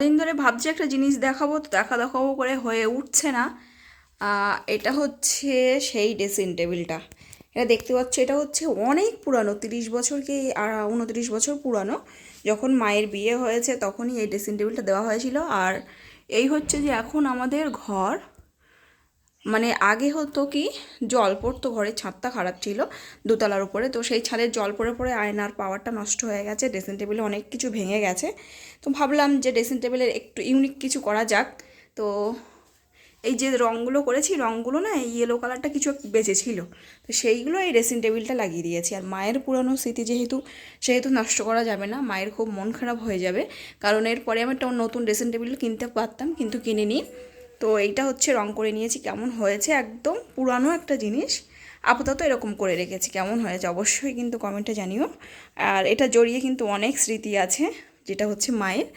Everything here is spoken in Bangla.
দিন ধরে ভাবছি একটা জিনিস দেখাবো, তো দেখা দেখাবো করে হয়ে উঠছে না। এটা হচ্ছে সেই ড্রেসিং টেবিলটা। এটা দেখতে পাচ্ছ, এটা হচ্ছে অনেক পুরানো, তিরিশ বছর কি আর উনত্রিশ বছর পুরানো। যখন মায়ের বিয়ে হয়েছে তখনই এই ড্রেসিং টেবিলটা দেওয়া হয়েছিল। আর এই হচ্ছে যে এখন আমাদের ঘর মানে আগে হতো কি, জল পড়তো, ঘরের ছাদটা খারাপ ছিল দোতলার উপরে। তো সেই ছাদের জল পড়ে পড়ে আয়নার পাওয়ারটা নষ্ট হয়ে গেছে ড্রেসিং টেবিলে অনেক কিছু ভেঙে গেছে। তো ভাবলাম যে ড্রেসিং টেবিলের একটু ইউনিক কিছু করা যাক। তো এই যে রঙগুলো করেছি, রঙগুলো না এই ইয়েলো কালারটা কিছু একটু বেঁচে ছিল তো সেইগুলো এই ড্রেসিং টেবিলটা লাগিয়ে দিয়েছি। আর মায়ের পুরানো স্মৃতি যেহেতু, সেহেতু নষ্ট করা যাবে না, মায়ের খুব মন খারাপ হয়ে যাবে। কারণ এরপরে আমি একটা নতুন ড্রেসিং টেবিল কিনতে পারতাম, কিন্তু কিনিনি। তো এইটা হচ্ছে রং করে নিয়েছি, কেমন হয়েছে একদম পুরানো একটা জিনিস। আপাতত এরকম করে রেখেছি, কেমন হয়েছে অবশ্যই কিন্তু কমেন্টে জানিও। আর এটা জড়িয়ে কিন্তু অনেক স্মৃতি আছে, যেটা হচ্ছে মায়ের।